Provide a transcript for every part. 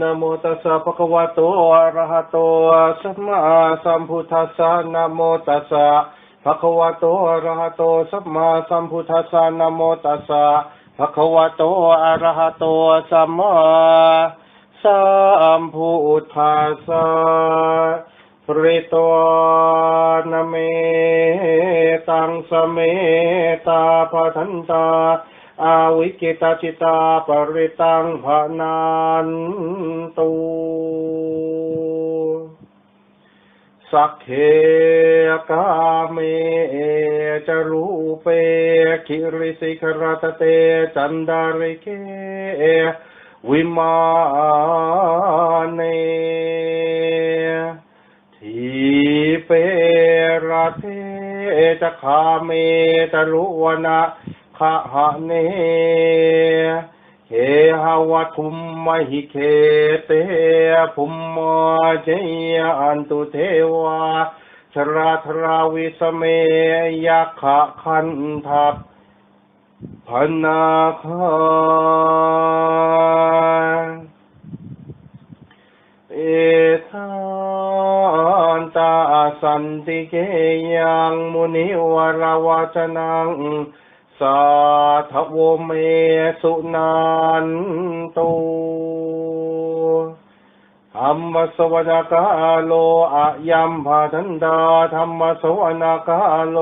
นะโมตัสสะภะคะวะโตอะระหะโตสัมมาสัมพุทธัสสะนะโมตัสสะภะคะวะโตอะระหะโตสัมมาสัมพุทธัสสะนะโมตัสสะภะคะวะโตอะระหะโตสัมมาสัมพุทธัสสะปริตวานเมตังสเมตาปะทันตา อาวิกิตาจิตาปริตังภนันตุสักเคกาเมจรูเปคิริสิกรตเตจันดาริเควิมาเนทีเประเทจะคาเมตรุวนะ ขะหะเนเฮหาวัทุมมหิเคเตภุมมาเจยอันตุเทวาชราธราวิสเมยักขะคันทัพพนาคาเอทานตาสันติเกยังมุนิวราวาจนัง สาทวเมสุนันตุธรรมสวนากาโลอะยัมภาทันตาธรรมสวนากาโล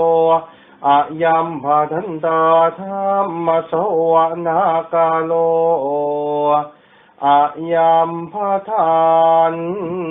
อะยัมภาทันตาธรรมสวนากาโลอะยามพาทานต